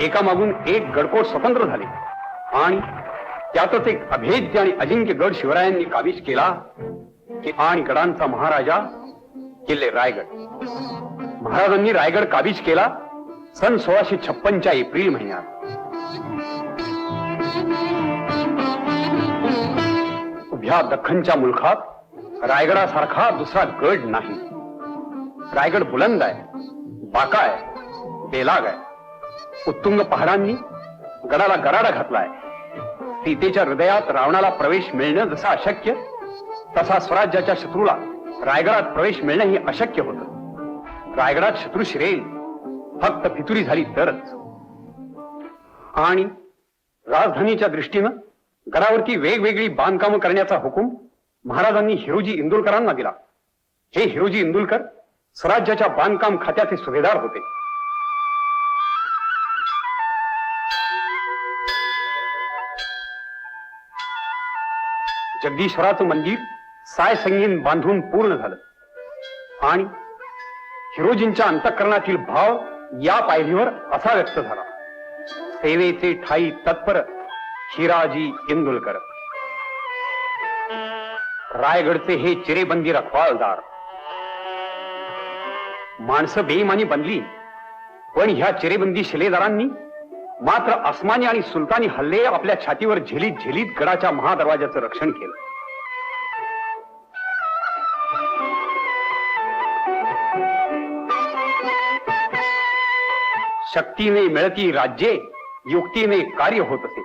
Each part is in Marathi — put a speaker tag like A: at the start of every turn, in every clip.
A: एकामागून एक गडकोट स्वतंत्र झाले. आणि त्यातच एक अभेद्य आणि अजिंक्य गड शिवरायांनी काबीज केला की आणि गडांचा महाराजा किल्ले रायगड. महाराजांनी रायगड काबीज केला सन सोळाशे छप्पनच्या एप्रिल महिन्यात. उभ्या दख्खनच्या मुलखात रायगडासारखा दुसरा गड नाही. रायगड बुलंद आहे बाका आहे बेलाग आहे. उत्तुंग पहाडांनी गडाला गराडा घातलाय. सीतेच्या हृदयात रावणाला प्रवेश मिळणं जसं अशक्य तसा स्वराज्याच्या शत्रूला रायगडात प्रवेश मिळणं ही अशक्य होत. रायगडात शत्रू शिरेल फक्त फितुरी झाली तरच. आणि राजधानीच्या दृष्टीनं गडावरती वेगवेगळी बांधकामं करण्याचा हुकूम महाराजांनी हिरोजी इंदुलकरांना दिला. हे हिरोजी इंदुलकर स्वराज्याच्या बांधकाम खात्याचे सुभेदार होते. जगदीश्वराचं मंदिर साय संगीन बांधून पूर्ण झालं. आणि हिरोजींच्या अंतःकरणातील भाव या पायरीवर असा व्यक्त झाला. सेवेचे ठाई तत्पर हिराजी इंदुलकर. रायगडचे हे चिरेबंदी रखवालदार माणसं बेईमानी बनली पण ह्या चिरेबंदी शिलेदारांनी मात्र अस्मानी आणि सुलतानी हल्ले आपल्या छातीवर झेलीत झेलीत गडाच्या महादरवाजाचं रक्षण केलं. शक्तीने मिळती राज्ये युक्तीने कार्य होत असे.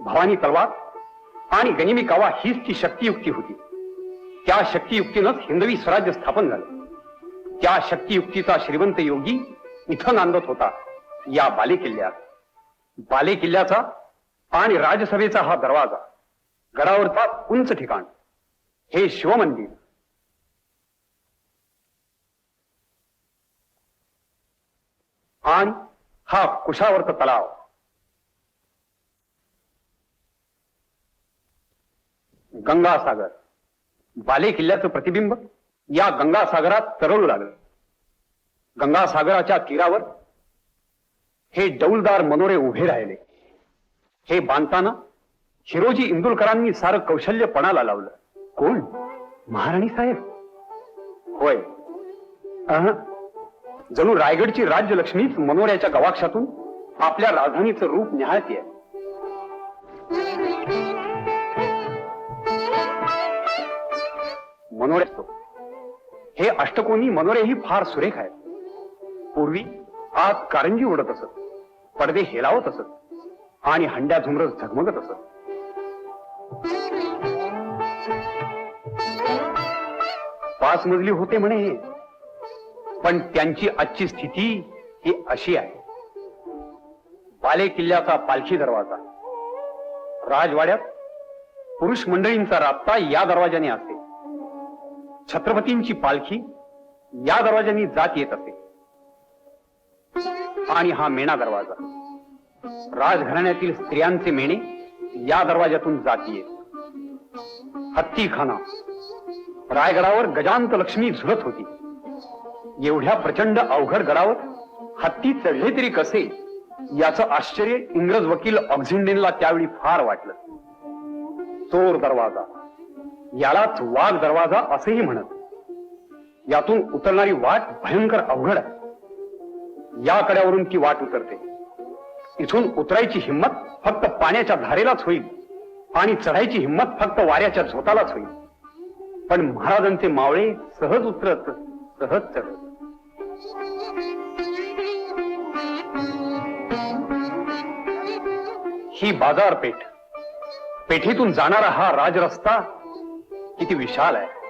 A: भवानी तलवार आणि गनिमी कावा हीच ती शक्तियुक्ती होती. त्या शक्तियुक्तीनंच हिंदवी स्वराज्य स्थापन झालं. त्या शक्तियुक्तीचा श्रीमंत योगी इथं नांदत होता. या बालेकिल्ल्यात बालेकिल्ल्याचा आणि राजसभेचा हा दरवाजा गडावरचा उंच ठिकाण हे शिवमंदिर. आणि हा कुशावर्त तलाव. गंगासागर. बाले किल्ल्याचं प्रतिबिंब या गंगासागरात तरळू लागलं. गंगासागराच्या तीरावर हे डौलदार मनोरे उभे राहिले. हे बांधताना शिरोजी इंदुलकरांनी सारं कौशल्यपणाला लावलं. कोण? महाराणी साहेब. होय. जणू रायगडची राज्यलक्ष्मीच मनोऱ्याच्या गवाक्षातून आपल्या राजधानीचं रूप न्याहाळतीये मनोरे हे अष्टकोनी मनोरेही फार सुरेख आहेत. पूर्वी आत कारंजी उडत असत. पडदे हेलावत असत आणि हंड्या झुमरस झगमगत असत पाच मजली होते म्हणे पण त्यांची आजची स्थिती ही अशी आहे. बाले किल्ल्याचा पालखी दरवाजा. राजवाड्यात पुरुष मंडळींचा राबता या दरवाजाने असते छत्रपतींची पालखी या दरवाजाने जात येत असे. आणि हा मेणा दरवाजा. राजघराण्यातील स्त्रियांचे मेणे या दरवाजातून जातीये. हत्तीखाना. रायगडावर गजांत लक्ष्मी झुलत होती. एवढ्या प्रचंड अवघड गडावर हत्ती चढले तरी कसे? याचं आश्चर्य इंग्रज वकील ऑक्झिंडेनला त्यावेळी फार वाटलं. चोर दरवाजा. यालाच वाघ दरवाजा असेही म्हणत. यातून उतरणारी वाट भयंकर अवघड आहे. या कड्यावरून ती वाट उतरते. इथून उतरायची हिंमत फक्त पाण्याच्या धारेलाच होईल. आणि चढायची हिंमत फक्त वाऱ्याच्या झोतालाच होईल. पण महाराजांचे मावळे सहज उतरत सहज चढत. ही बाजारपेठ पेठेतून जाणारा हा राजरस्ता किती विशाल आहे.